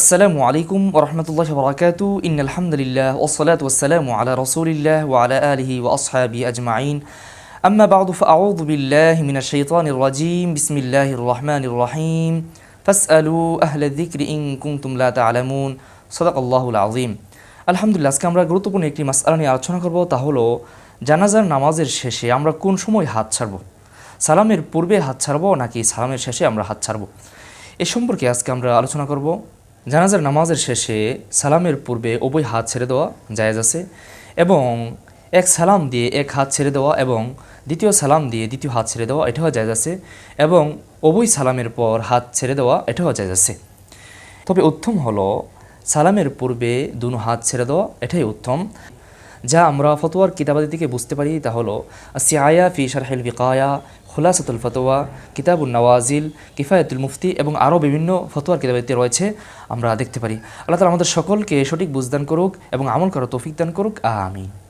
আসসালামু আলাইকুম ওরহমতুল্লাহ বরাকাত ইন আলহামদুলিল্লাহ ওসলাত ওসালামু আলা রসুলিল্লাহ ওয়ালা আলহি ওসহাবি আজমাইন। আম্মা বাউদু মিনা শৈতান রাজিম। বিসমিল্লাহ রহমান রহিম। ফাসআলু আহলে দিক্র ইং কুমতুমলা তালামুন সদাক আল্লাহুল আজিম আলহামদুলিল্লাহ, আজকে আমরা গুরুত্বপূর্ণ একটি মাসআলা নিয়ে আলোচনা করব। তা হলো, জানাজার নামাজের শেষে আমরা কোন সময় হাত ছাড়বো? সালামের পূর্বে হাত ছাড়বো নাকি সালামের শেষে আমরা হাত ছাড়বো? এ সম্পর্কে আজকে আমরা আলোচনা করব। জানাজার নামাজের শেষে সালামের পূর্বে উভয় হাত ছেড়ে দেওয়া জায়েজ আছে এবং এক সালাম দিয়ে এক হাত ছেড়ে দেওয়া এবং দ্বিতীয় সালাম দিয়ে দ্বিতীয় হাত ছেড়ে দেওয়া এটাও জায়েজ আছে এবং উভয় সালামের পর হাত ছেড়ে দেওয়া এটাও জায়েজ আছে। তবে উত্তম হলো সালামের পূর্বে দুনো হাত ছেড়ে দেওয়া, এটাই উত্তম। যা আমরা ফতোয়ার কিতাবাদি থেকে বুঝতে পারি তা হলো সিয়ায়া ফি শারহিল বিকায়া খুলাসাতুল ফতোয়া কিতাবুল নওয়াজিল, কিফায়তুল মুফতি এবং আরও বিভিন্ন ফতোয়ার কিতাবাদিতে রয়েছে, আমরা দেখতে পারি। আল্লাহ তালা আমাদের সকলকে সঠিক বুঝদান করুক এবং আমল করার তৌফিক দান করুক। আমিন।